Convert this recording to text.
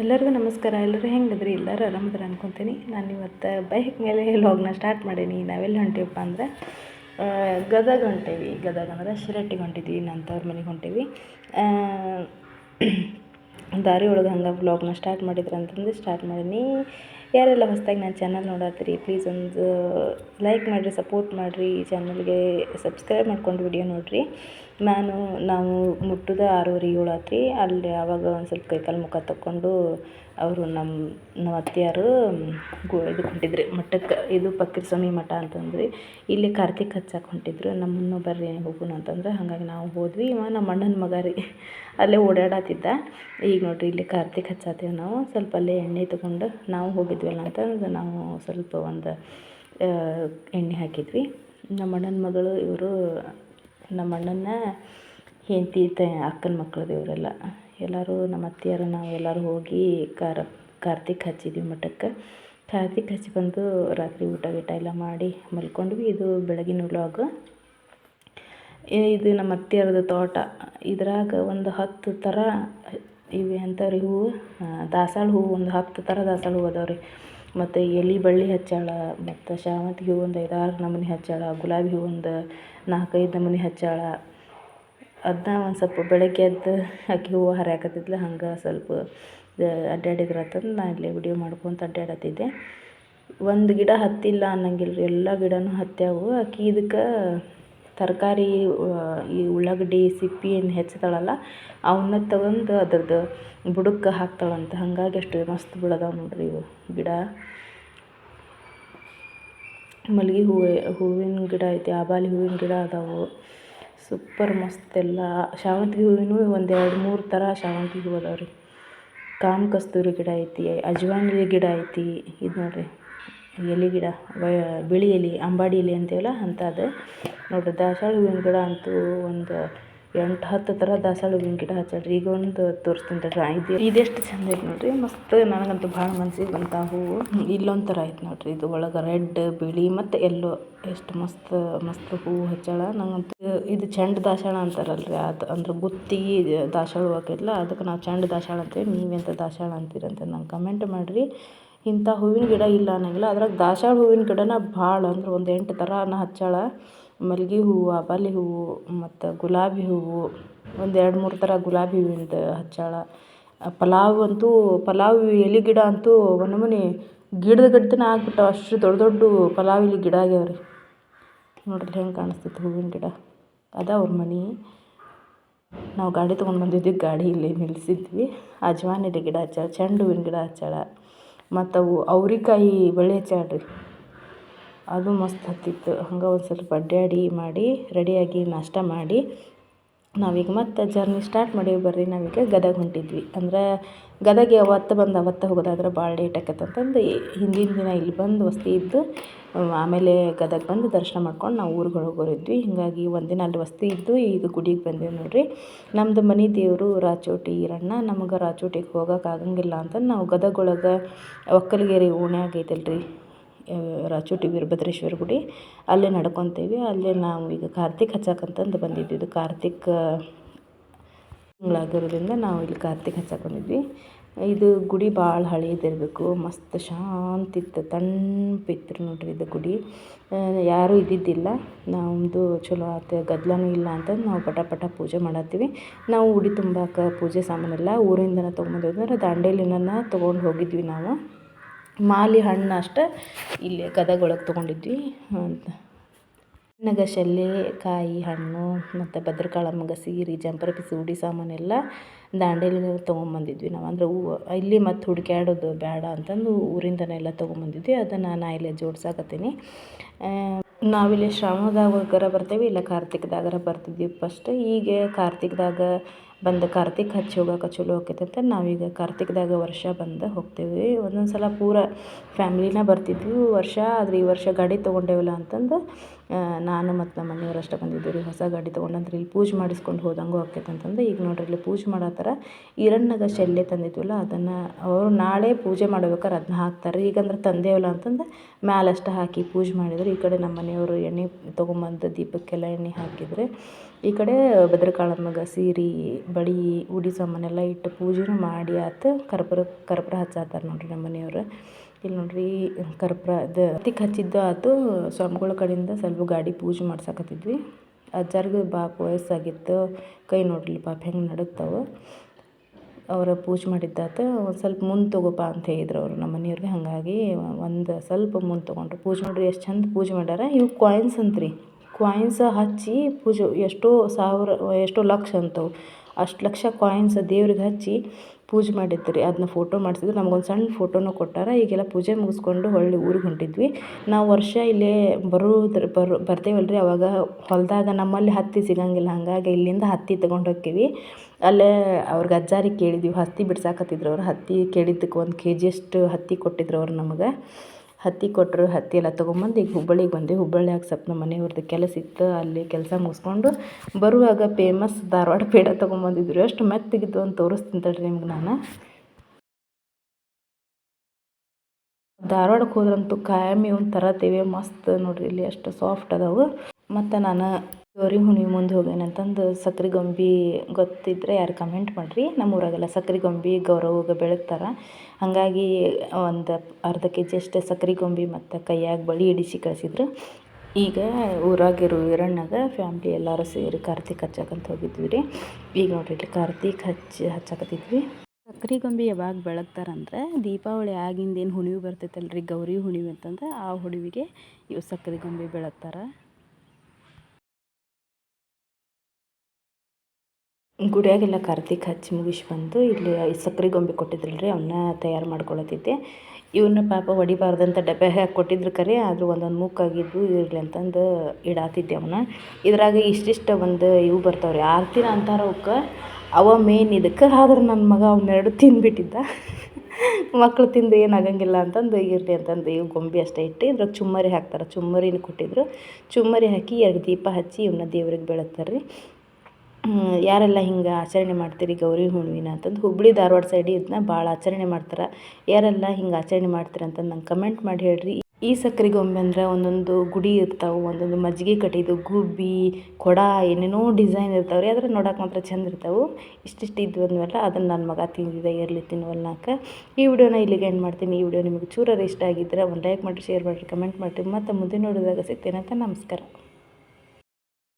ಎಲ್ಲರಿಗೂ ನಮಸ್ಕಾರ. ಎಲ್ಲರೂ ಹೆಂಗದ್ರಿ? ಎಲ್ಲರೂ ಆರಾಮದ್ರ ಅನ್ಕೊತೀನಿ. ನಾನು ಇವತ್ತು ಬೈಕ್ ಮೇಲೆ ಲಾಗ್ನ ಸ್ಟಾರ್ಟ್ ಮಾಡೀನಿ. ನಾವೆಲ್ಲಿ ಹೊಂಟೀವಪ್ಪ ಅಂದ್ರೆ ಗದಗ ಹೊಂಟೇವಿ. ಗದಗ ಅಂದ್ರೆ ಶಿರಟ್ಟಿಗೆ ಹೊಂಟಿದ್ವಿ. ನನ್ನ ತವ್ರ ಮನೆಗೆ ಹೊಂಟೀವಿ. ದಾರಿ ಒಳಗೆ ಹಂಗೆ ವ್ಲಾಗ್ನ ಸ್ಟಾರ್ಟ್ ಮಾಡಿದ್ರೆ ಅಂತಂದು ಸ್ಟಾರ್ಟ್ ಮಾಡೀನಿ. ಯಾರೆಲ್ಲ ಹೊಸದಾಗಿ ನನ್ನ ಚಾನಲ್ ನೋಡತ್ತೀರಿ ಪ್ಲೀಸ್ ಒಂದು ಲೈಕ್ ಮಾಡಿರಿ ಸಪೋರ್ಟ್ ಮಾಡಿರಿ ಈ ಚಾನಲ್ಗೆ ಸಬ್ಸ್ಕ್ರೈಬ್ ಮಾಡ್ಕೊಂಡು ವಿಡಿಯೋ ನೋಡಿರಿ. ನಾನು, ನಾವು ಮುಟ್ಟುದ ಆರೂವರೆ ಏಳು ಆತ್ರಿ. ಅಲ್ಲಿ ಆವಾಗ ಒಂದು ಸ್ವಲ್ಪ ಕೈಕಾಲು ಮುಖ ತಕ್ಕೊಂಡು ಅವರು ನಮ್ಮ ನಮ್ಮ ಅತ್ತೆಯರು ಗು ಇದಕ್ಕೆ ಹೊಂಟಿದ್ರಿ ಮಠಕ್ಕೆ, ಇದು ಸ್ವಾಮಿ ಮಠ ಅಂತಂದ್ರಿ. ಇಲ್ಲಿ ಕಾರ್ತಿಕ್ ಹಚ್ಚಕ್ಕೆ ಹೊಂಟಿದ್ರು ನಮ್ಮನ್ನು ಬರ್ರಿ ಹೋಗೋಣ ಅಂತಂದ್ರೆ. ಹಾಗಾಗಿ ನಾವು ಹೋದ್ವಿ. ಇವ ನಮ್ಮ ಅಣ್ಣನ ಮಗ ರೀ. ಅಲ್ಲೇ ಓಡಾಡತ್ತಿದ್ದ. ಈಗ ನೋಡಿರಿ, ಇಲ್ಲಿ ಕಾರ್ತಿಕ್ ಹಚ್ಚಾತೇವೆ ನಾವು. ಸ್ವಲ್ಪ ಅಲ್ಲೇ ಎಣ್ಣೆ ತೊಗೊಂಡು ನಾವು ಹೋಗಿದ್ವಲ್ಲ ಅಂತಂದು ನಾವು ಸ್ವಲ್ಪ ಒಂದು ಎಣ್ಣೆ ಹಾಕಿದ್ವಿ. ನಮ್ಮ ಅಣ್ಣನ ಮಗಳು ಇವರು, ನಮ್ಮ ಅಣ್ಣನ ಹೆಂಡತಿ ತ, ಅಕ್ಕನ ಮಕ್ಕಳದು ಇವರೆಲ್ಲ. ಎಲ್ಲರೂ ನಮ್ಮ ಅತ್ತೆಯರು, ನಾವು ಎಲ್ಲರೂ ಹೋಗಿ ಕಾರ ಕಾರ್ತಿಕ್ ಹಚ್ಚಿದ್ವಿ ಮಠಕ್ಕೆ. ಕಾರ್ತಿಕ್ ಹಚ್ಚಿ ಬಂದು ರಾತ್ರಿ ಊಟ ಗೀಟ ಎಲ್ಲ ಮಾಡಿ ಮಲ್ಕೊಂಡ್ವಿ. ಇದು ಬೆಳಗಿನ ವ್ಲಾಗ್. ಇದು ನಮ್ಮ ಅತ್ತೆಯವ್ರದ್ದು ತೋಟ. ಇದ್ರಾಗ ಒಂದು ಹತ್ತು ಥರ ಇವೆ ರೀ ಹೂವು. ದಾಸಾಳ ಹೂವು ಒಂದು ಹತ್ತು ಥರ ದಾಸಾಳ ಹೂವು ಅದಾವೆ ರೀ ಮತ್ತು ಎಲೆ ಬಳ್ಳಿ ಹಚ್ಚಾಳ, ಮತ್ತು ಶಾವಂತಿಗೆ ಹೂವು ಒಂದು ಐದಾರು ನಮೂನಿ ಹಚ್ಚಾಳ, ಗುಲಾಬಿ ಹೂವು ಒಂದು ನಾಲ್ಕೈದು ನಮೂನಿ ಹಚ್ಚಾಳ. ಅದನ್ನ ಒಂದು ಸ್ವಲ್ಪ ಬೆಳಗ್ಗೆ ಎದ್ದು ಆಕೆ ಹೂವು ಹರಿಯಾಕತ್ತಿದ್ಲು, ಹಂಗೆ ಸ್ವಲ್ಪ ಅಡ್ಡಾಡಿದ್ರೆ ಅಂತಂದು ನಾ ಇಲ್ಲಿ ವಿಡಿಯೋ ಮಾಡ್ಕೊತ ಅಡ್ಡಾಡತ್ತಿದ್ದೆ ಒಂದು ಗಿಡ ಹತ್ತಿಲ್ಲ ಅನ್ನಂಗಿಲ್ಲ ರೀ ಎಲ್ಲ ಗಿಡನೂ ಹತ್ಯಾವು. ಆಕೆ ಇದಕ್ಕೆ ತರಕಾರಿ ಈ ಉಳ್ಳಾಗಡ್ಡಿ, ಸಿಪ್ಪೆ ಏನು ಹೆಚ್ತಾಳಲ್ಲ ಅವನ್ನ ತಗೊಂಡು ಅದ್ರದ್ದು ಬುಡಕ್ಕೆ ಹಾಕ್ತಾಳಂತ. ಹಾಗಾಗಿ ಅಷ್ಟು ಮಸ್ತ್ ಬಿಡದಾವ ನೋಡ್ರಿ ಇವು ಗಿಡ. ಮಲ್ಲಿಗೆ ಹೂವು, ಹೂವಿನ ಗಿಡ ಐತಿ, ಆಬಾಲಿ ಹೂವಿನ ಗಿಡ ಅದಾವು. ಸೂಪರ್ ಮಸ್ತ್ ಎಲ್ಲ. ಶಾವಂತಿಗೆ ಹೂವಿನೂ ಒಂದು ಎರಡು ಮೂರು ಥರ ಶಾವಂತಿಗೆ ಹೂವು ಅದಾವೆ ರೀ ಕಾಮ ಕಸ್ತೂರಿ ಗಿಡ ಐತಿ ಅಜ್ವಾನಿ ಗಿಡ ಐತಿ, ಇದು ನೋಡ್ರಿ. ಎಲೆ ಗಿಡ ಬಿಳಿ ಎಲೆ, ಅಂಬಾಡಿ ಎಲೆ ಅಂತೀವಲ್ಲ ಅಂಥದ್ದು. ನೋಡಿರಿ ದಾಸವಾಳ ಹೂವಿನ ಗಿಡ ಅಂತೂ ಒಂದು ಎಂಟು, ಹತ್ತು ಥರ ದಾಸ್ವಾಳ ಹೂವಿನ ಗಿಡ ಹಚ್ಚಾಳ್ರಿ. ಈಗ ಒಂದು ತೋರಿಸ್ತೀನಿ ತಡ್ರಿ. ಇದು, ಇದೆಷ್ಟು ಚಂದ ಐತೆ ನೋಡಿರಿ. ಮಸ್ತ್ ನನಗಂತೂ ಭಾಳ ಮನ್ಸಿಗೆ ಬಂತ ಹೂವು. ಇಲ್ಲೊಂದು ಥರ ಐತೆ ನೋಡ್ರಿ. ಇದು ಒಳಗೆ ರೆಡ್, ಬಿಳಿ ಮತ್ತು ಎಲ್ಲೋ ಎಷ್ಟು ಮಸ್ತ್ ಮಸ್ತ್ ಹೂವು ಹಚ್ಚಾಳ. ನಂಗಂತೂ ಇದು ಚೆಂಡು ದಾಸಾಳ ಅಂತಾರಲ್ರಿ. ಅದು ಅಂದ್ರೆ ಗುತ್ತಿಗೆ ಹೂವು ಹಾಕಿದ್ಲ. ಅದಕ್ಕೆ ನಾವು ಚೆಂಡು ದಾಸಾಳ ಅಂತೀವಿ. ನೀವೆಂತ ದಾಸಾಳ ಅಂತೀರಂತ ನಂಗೆ ಕಮೆಂಟ್ ಮಾಡಿರಿ. ಇಂಥ ಹೂವಿನ ಗಿಡ ಇಲ್ಲ ಅನ್ನಂಗಿಲ್ಲ. ಅದ್ರಾಗ ದಾಸಾಳ ಹೂವಿನ ಗಿಡನ ಭಾಳ ಅಂದ್ರೆ ಒಂದು ಎಂಟು ಥರನ ಹಚ್ಚಾಳ. ಮಲ್ಗೆ ಹೂವು, ಅಬಲಿ ಹೂವು, ಮತ್ತು ಗುಲಾಬಿ ಹೂವು, ಒಂದು ಎರಡು ಮೂರು ಥರ ಗುಲಾಬಿ ಹೂವಿಂದು ಹಚ್ಚಾಳ. ಪಲಾವ್ ಅಂತೂ, ಪಲಾವ್ ಎಲೆ ಗಿಡ ಅಂತೂ ಒಂದು ನಮೂನಿ ಗಿಡದ ಗಡ್ತನ ಆಗ್ಬಿಟ್ಟಾವ. ಅಷ್ಟು ದೊಡ್ಡ ದೊಡ್ಡ ಪಲಾವ್ ಎಲೆ ಗಿಡ ಆಗ್ಯಾವ ರೀ ನೋಡ್ರಿ ಹೆಂಗೆ ಕಾಣಿಸ್ತೈತೆ ಹೂವಿನ ಗಿಡ. ಅದ ಅವ್ರ ಮನೆ. ನಾವು ಗಾಡಿ ತೊಗೊಂಡು ಬಂದಿದ್ವಿ. ಗಾಡಿ ಇಲ್ಲಿ ನಿಲ್ಲಿಸಿದ್ವಿ ಅಜ್ವಾನಿದ ಗಿಡ ಹಚ್ಚಾಳ, ಚೆಂಡು ಹೂವಿನ ಗಿಡ ಹಚ್ಚಾಳ. ಮತ್ತು ಅವು ಅವ್ರೆಕಾಯಿ ಬಳ್ಳಿ ಹಚ್ಚಾಡ್ರಿ ಅದು ಮಸ್ತ್ ಹತ್ತಿತ್ತು. ಹಂಗೆ ಒಂದು ಸ್ವಲ್ಪ ಅಡ್ಡಾಡಿ ಮಾಡಿ ರೆಡಿಯಾಗಿ ನಾಷ್ಟ ಮಾಡಿ ನಾವೀಗ ಮತ್ತೆ ಜರ್ನಿ ಸ್ಟಾರ್ಟ್ ಮಾಡೀವಿ ಬರ್ರಿ, ನಾವೀಗ ಗದಗ ಹೊಂಟಿದ್ವಿ. ಅಂದ್ರೆ ಗದಗ ಅವತ್ತು ಬಂದು ಅವತ್ತು ಹೋಗೋದಾದ್ರೆ ಭಾಳ ಲೇಟ್ ಆಕೈತೆ ಹಿಂದಿನ ದಿನ ಇಲ್ಲಿ ಬಂದು ವಸ್ತಿ ಇದ್ದು ಆಮೇಲೆ ಗದಗ ಬಂದು ದರ್ಶನ ಮಾಡ್ಕೊಂಡು ನಾವು ಊರಿಗೆ ಹೋಗೋರಿದ್ವಿ ಹೀಗಾಗಿ ಒಂದಿನ ಅಲ್ಲಿ ವಸ್ತಿ ಇದ್ದು ಈಗ ಗುಡಿಗೆ ಬಂದೀವಿ ನೋಡಿರಿ. ನಮ್ಮದು ಮನೆ ದೇವರು ರಾಚೋಟಿ ಈರಣ್ಣ, ನಮಗೆ ರಾಚೋಟಿಗೆ ಹೋಗೋಕ್ಕಾಗಂಗಿಲ್ಲ ಅಂತಂದು ನಾವು ಗದಗ ಒಳಗೆ ಒಕ್ಕಲಿಗೇರಿ, ಓಣ್ಯಾಗ ಐತಲ್ರಿ. ರಾಚೋಟಿ ವೀರಭದ್ರೇಶ್ವರ ಗುಡಿ. ಅಲ್ಲೇ ನಡ್ಕೊತೀವಿ. ಅಲ್ಲೇ ನಾವು ಈಗ ಕಾರ್ತಿಕ್ ಹಚ್ಚಕ್ಕಂತಂದು ಬಂದಿದ್ವಿ. ಇದು ಕಾರ್ತಿಕ್ ತಿಂಗಳಾಗಿರೋದ್ರಿಂದ ನಾವು ಇಲ್ಲಿ ಕಾರ್ತಿಕ್ ಹಚ್ಚಕ್ಕೆ ಇದು ಗುಡಿ ಭಾಳ ಹಳೆಯದಿರಬೇಕು ಮಸ್ತ್ ಶಾಂತಿ ಇತ್ತು ತಂಪಿತ್ತು ನೋಡ್ರಿ ಇದು ಗುಡಿ. ಯಾರೂ ಇದ್ದಿದ್ದಿಲ್ಲ. ನಮ್ಮದು ಚಲೋ ಆತು ಗದ್ದಲನೂ ಇಲ್ಲ ಅಂತಂದು ನಾವು ಪಟ ಪಟ ಪೂಜೆ ಮಾಡತ್ತೀವಿ. ನಾವು ಉಡಿ ತುಂಬಾಕ ಪೂಜೆ ಸಾಮಾನೆಲ್ಲ ಊರಿಂದನ ತೊಗೊಂಬಂದಿದ್ವಿ ದಾಂಡೇಲಿನ ತೊಗೊಂಡು ಹೋಗಿದ್ವಿ ನಾವು. ಮಾಲಿ ಹಣ್ಣು ಅಷ್ಟೇ ಇಲ್ಲಿ ಗದಗ ಒಳಗೆ ತೊಗೊಂಡಿದ್ವಿ, ಅಂತ. ಹಣ್ಣಾಗ ಕಾಯಿ ಹಣ್ಣು, ಮತ್ತು ಭದ್ರಕಾಳಮ್ಮಗ ಸೀರೆ, ಜಂಪರ್ ಪಿಸಿ, ಉಡಿ ಸಾಮಾನೆಲ್ಲ ದಾಂಡೇಲಿ ತೊಗೊಂಬಂದಿದ್ವಿ ನಾವು. ಅಂದ್ರೆ ಹೂವು, ಇಲ್ಲಿ ಮತ್ತು ಹುಡುಕ್ಯಾಡೋದು ಬೇಡ ಅಂತಂದು ಊರಿಂದನೆಲ್ಲ ತೊಗೊಂಬಂದಿದ್ವಿ. ಅದನ್ನು ನಾ ಇಲ್ಲೇ ಜೋಡ್ಸಾಕತ್ತೀನಿ. ನಾವಿಲ್ಲಿ ಶ್ರಾವಣದಾಗ ಬರ್ತೇವೆ, ಇಲ್ಲ ಕಾರ್ತಿಕದಾಗರ ಬರ್ತಿದ್ವಿ ಫಸ್ಟ್ ಈಗ ಕಾರ್ತಿಕದಾಗ ಬಂದು ಕಾರ್ತಿಕ್ ಹಚ್ಚಿ ಹೋಗಾಕ ಚಲೋ ಆಕೈತೆ ಅಂತ ನಾವೀಗ ಕಾರ್ತಿಕದಾಗ ವರ್ಷ ಬಂದು ಹೋಗ್ತೇವೆ. ಒಂದೊಂದು ಸಲ ಪೂರ ಫ್ಯಾಮ್ಲಿನೇ ಬರ್ತಿದ್ವಿ. ವರ್ಷ ಆದರೆ ಈ ವರ್ಷ ಗಾಡಿ ತೊಗೊಂಡೇವಲ್ಲ ಅಂತಂದು ನಾನು ಮತ್ತು ನಮ್ಮ ಮನೆಯವ್ರು ಅಷ್ಟೇ ಬಂದಿದ್ದೀವಿ ರೀ. ಹೊಸ ಗಾಡಿ ತೊಗೊಂಡಂದ್ರೆ ಇಲ್ಲಿ ಪೂಜೆ ಮಾಡಿಸ್ಕೊಂಡು ಹೋದಂಗೂ ಆಕೈತೆ ಅಂತಂದು. ಈಗ ನೋಡ್ರಿ, ಇಲ್ಲಿ ಪೂಜೆ ಮಾಡತ್ತಾರ ಈರಣ್ಣಗ ಶಲ್ಯ ತಂದಿದ್ವಲ್ಲ, ಅದನ್ನು ಅವರು ನಾಳೆ ಪೂಜೆ ಮಾಡ್ಬೇಕಾರೆ ಅದನ್ನ ಹಾಕ್ತಾರೆ. ಈಗಂದ್ರೆ ತಂದೇವಲ್ಲ ಅಂತಂದು ಮ್ಯಾಲಷ್ಟು ಹಾಕಿ ಪೂಜೆ ಮಾಡಿದ್ರು ಈ ಕಡೆ ನಮ್ಮ ಮನೆಯವರು ಎಣ್ಣೆ ತೊಗೊಂಬಂದು ದೀಪಕ್ಕೆಲ್ಲ ಎಣ್ಣೆ ಹಾಕಿದರೆ ಈ ಕಡೆ ಭದ್ರಕಾಳಮ್ಮಗ ಸೀರೆ ಬಳಿ ಉಡಿ ಸಾಮಾನೆಲ್ಲ ಇಟ್ಟು ಪೂಜೆನೂ ಮಾಡಿ ಆತು ಕರ್ಪೂರ ಕರ್ಪೂರ ಹಚ್ಚಾತಾರೆ ನೋಡ್ರಿ ನಮ್ಮ ಮನೆಯವ್ರು. ಇಲ್ಲಿ ನೋಡ್ರಿ, ಕರ್ಪೂರ ಅದು ಹತ್ತಿಗೆ ಹಚ್ಚಿದ್ದು ಆತು, ಸ್ವಾಮಿಗಳ ಕಡೆಯಿಂದ ಸ್ವಲ್ಪ ಗಾಡಿ ಪೂಜೆ ಮಾಡ್ಸಕತ್ತಿದ್ವಿ. ಅಜ್ಜಾರ್ಗೆ ಪಾಪ ವಯಸ್ಸಾಗಿತ್ತು, ಕೈ ನೋಡ್ರಿ ಪಾಪ ಹೆಂಗೆ ನಡುಗ್ತಾವೆ ಅವರ ಪೂಜೆ ಮಾಡಿದ್ದಾತು ಒಂದು ಸ್ವಲ್ಪ ಮುಂದೆ ತಗೋಪ ಅಂತ ಹೇಳಿದ್ರು ಅವರು ನಮ್ಮ ಮನೆಯವ್ರಿಗೆ. ಹಾಗಾಗಿ ಒಂದು ಸ್ವಲ್ಪ ಮುಂದೆ ತೊಗೊಂಡ್ರು. ಪೂಜೆ ನೋಡ್ರಿ, ಎಷ್ಟು ಚಂದ ಪೂಜೆ ಮಾಡ್ಯಾರ. ಇವು ಕಾಯಿನ್ಸ್ ಅಂತ್ರಿ. ಕಾಯಿನ್ಸ್ ಹಚ್ಚಿ ಪೂಜೆ ಎಷ್ಟೋ ಸಾವಿರ, ಎಷ್ಟೋ ಲಕ್ಷ ಅಂತವು. ಅಷ್ಟು ಲಕ್ಷ ಕಾಯಿನ್ಸ್ ದೇವ್ರಿಗೆ ಹಚ್ಚಿ ಪೂಜೆ ಮಾಡಿದ್ದು ರೀ ಅದನ್ನ ಫೋಟೋ ಮಾಡಿಸಿದ್ರು ನಮ್ಗೊಂದು ಸಣ್ಣ ಫೋಟೋನು ಕೊಟ್ಟಾರ. ಈಗೆಲ್ಲ ಪೂಜೆ ಮುಗಿಸ್ಕೊಂಡು ಹೊಳ್ಳಿ ಊರಿಗೆ ಹೊಂಟಿದ್ವಿ. ನಾವು ವರ್ಷ ಇಲ್ಲೇ ಬರೋದ್ರ, ಬರು ರೀ ಅವಾಗ ಹೊಲದಾಗ ನಮ್ಮಲ್ಲಿ ಹತ್ತಿ ಸಿಗಂಗಿಲ್ಲ, ಹಾಗಾಗಿ ಇಲ್ಲಿಂದ ಹತ್ತಿ ತೊಗೊಂಡು ಹೋಕ್ಕೀವಿ. ಅಲ್ಲೇ ಅವ್ರಿಗೆ ಅಜ್ಜಾರಿಗೆ ಕೇಳಿದ್ವಿ, ಹತ್ತಿ ಬಿಡ್ಸಾಕತ್ತಿದ್ರು ಅವ್ರು. ಹತ್ತಿ ಕೇಳಿದ್ದಕ್ಕೆ ಒಂದು ಕೆ ಜಿಯಷ್ಟು ಹತ್ತಿ ಕೊಟ್ಟಿದ್ರು ಅವ್ರು ನಮಗೆ. ಹತ್ತಿ ಕೊಟ್ಟರು ಹತ್ತಿ ಎಲ್ಲ ತೊಗೊಂಬಂದು ಈಗ ಹುಬ್ಬಳ್ಳಿಗೆ ಬಂದೆ ಹುಬ್ಬಳ್ಳಿಯಾಗ ಸ್ವಲ್ಪ ನಮ್ಮ ಮನೆಯವ್ರದ್ದು ಕೆಲಸ ಇತ್ತು. ಅಲ್ಲಿ ಕೆಲಸ ಮುಗಿಸ್ಕೊಂಡು ಬರುವಾಗ ಫೇಮಸ್ ಧಾರವಾಡ ಪೇಡ ತೊಗೊಂಬಂದಿದ್ರು. ಎಷ್ಟು ಮೆತ್ತಗಿದ್ದು ಅಂತ ತೋರಿಸ್ತೀನಿ ತಡ್ರಿ ನಿಮ್ಗೆ ನಾನು. ಧಾರವಾಡಕ್ಕೆ ಹೋದ್ರಂತೂ ಕಾಯಮಿ ಒಂದು ತರತೇವೆ ಮಸ್ತ್ ನೋಡ್ರಿ ಇಲ್ಲಿ, ಎಷ್ಟು ಸಾಫ್ಟ್ ಅದಾವು. ಮತ್ತು ನಾನು ಗೌರಿ ಹುಣ್ಣಿಮೆ ಮುಂದೆ ಹೋಗೇನಂತಂದು ಸಕ್ರೆ ಗೊಂಬೆ ಗೊತ್ತಿದ್ದರೆ ಯಾರು ಕಮೆಂಟ್ ಮಾಡಿರಿ. ನಮ್ಮ ಊರಾಗೆಲ್ಲ ಸಕ್ರೆ ಗೊಂಬೆ ಗೌರವ್ಗೆ ಬೆಳಗ್ತಾರೆ. ಹಾಗಾಗಿ ಒಂದು ಅರ್ಧ ಕೆ ಜಿ ಅಷ್ಟು ಸಕ್ರೆ ಗೊಂಬೆ ಮತ್ತು ಕೈಯಾಗ ಬಳಿ ಇಡಿಸಿ ಕಳಿಸಿದ್ರು. ಈಗ ಊರಾಗಿರೋ ಈರಣ್ಣಗ ಫ್ಯಾಮ್ಲಿ ಎಲ್ಲರೂ ಸೇರಿ ಕಾರ್ತಿಕ್ ಹಚ್ಚಕಂತ ಹೋಗಿದ್ವಿ ರೀ. ಈಗ ನೋಡ್ರಿ ಕಾರ್ತಿಕ್ ಹಚ್ಚಿ ಹಚ್ಚಕತ್ತಿದ್ವಿ. ಸಕ್ರೆ ಗೊಂಬೆ ಯಾವಾಗ ಬೆಳಗ್ತಾರಂದ್ರೆ ದೀಪಾವಳಿ ಆಗಿಂದ ಏನು ಹುಣ್ಣಿಮೆ ಬರ್ತೈತಲ್ಲ ರೀ ಗೌರಿ ಹುಣಿವೆ ಅಂತಂದ್ರೆ ಆ ಹುಣಿವಿಗೆ ಇವು ಸಕ್ರೆ ಗೊಂಬೆ ಬೆಳಗ್ತಾರೆ. ಗುಡಿಯಾಗೆಲ್ಲ ಕಾರ್ತಿಕ್ ಹಚ್ಚಿ ಮುಗಿಸಿ ಬಂದು ಇಲ್ಲಿ ಸಕ್ರೆ ಗೊಂಬೆ ಕೊಟ್ಟಿದ್ರಲ್ಲ ರೀ ಅವನ್ನ ತಯಾರು ಮಾಡ್ಕೊಳತ್ತಿದ್ದೆ. ಇವನ್ನ ಪಾಪ ಹೊಡಿಬಾರ್ದಂತ ಡಬ್ಬೆ ಹಾಕಿ ಕೊಟ್ಟಿದ್ರು ಕರೆ, ಆದರೂ ಒಂದೊಂದು ಮುಕ್ಕಾಗಿದ್ದು ಇರಲಿ ಅಂತಂದು ಇಡಾತಿದ್ದೆ ಅವನ್ನ ಇದ್ರಾಗ ಇಷ್ಟಿಷ್ಟು ಒಂದು ಇವು ಬರ್ತಾವ್ರಿ ಆರ್ತಿನ ಅಂತಾರ ಅವಕ್ಕೆ ಅವ ಮೇನ್ ಇದಕ್ಕೆ, ಆದ್ರೆ ನನ್ನ ಮಗ ಅವನ್ನೆರಡು ತಿಂದುಬಿಟ್ಟಿದ್ದ. ಮಕ್ಕಳು ತಿಂದು ಏನಾಗಂಗಿಲ್ಲ ಅಂತಂದು ಇರಲಿ ಅಂತಂದು ಇವು ಗೊಂಬೆ ಅಷ್ಟೇ ಇಟ್ಟು ಇದ್ರಾಗ ಚುಮ್ಮರಿ ಹಾಕ್ತಾರೆ, ಚುಮ್ಮರಿನ ಕೊಟ್ಟಿದ್ರು. ಚುಮ್ಮರಿ ಹಾಕಿ ಎರಡು ದೀಪ ಹಚ್ಚಿ ಇವನ್ನ ದೇವ್ರಿಗೆ ಬೆಳಗ್ತಾರೆ ರೀ ಯಾರೆಲ್ಲ ಹಿಂಗೆ ಆಚರಣೆ ಮಾಡ್ತೀರಿ ಗೌರಿ ಹುಣ್ಣಿಮೆನ ಅಂತಂದು ಹುಬ್ಬಳ್ಳಿ ಧಾರವಾಡ ಸೈಡ್ ಇದನ್ನ ಭಾಳ ಆಚರಣೆ ಮಾಡ್ತಾರೆ. ಯಾರೆಲ್ಲ ಹಿಂಗೆ ಆಚರಣೆ ಮಾಡ್ತೀರ ಅಂತಂದು ನಂಗೆ ಕಮೆಂಟ್ ಮಾಡಿ ಹೇಳ್ರಿ. ಈ ಸಕ್ಕರೆ ಗೊಂಬೆ ಅಂದ್ರೆ ಒಂದೊಂದು ಗುಡಿ ಇರ್ತಾವೆ, ಒಂದೊಂದು ಮಜ್ಜಿಗೆ ಕಟ್ಟಿದ್ದು, ಗುಬ್ಬಿ, ಕೊಡ, ಏನೇನೋ ಡಿಸೈನ್ ಇರ್ತಾವೆ ರೀ ಆದರೆ ನೋಡೋಕೆ ಮಾತ್ರ ಚಂದ ಇರ್ತಾವೆ. ಇಷ್ಟಿಷ್ಟು ಇದ್ದು ಅಂದ್ವಲ್ಲ ಅದನ್ನು ನನ್ನ ಮಗ ತಿಂದಿದೆ ಇರಲಿ ತಿನ್ನುವಲ್ನಾಕ ಈ ವಿಡಿಯೋನ ಇಲ್ಲಿಗೆ ಎಂಡ್ ಮಾಡ್ತೀನಿ. ಈ ವಿಡಿಯೋ ನಿಮಗೆ ಚೂರಾರು ಇಷ್ಟ ಆಗಿದ್ದರೆ ಒಂದು ಲೈಕ್ ಮಾಡಿರಿ ಶೇರ್ ಮಾಡಿರಿ ಕಮೆಂಟ್ ಮಾಡಿರಿ. ಮತ್ತು ಮುಂದೆ ನೋಡಿದಾಗ ಸಿಗ್ತೇನೆ ಅಂತ ನಮಸ್ಕಾರ.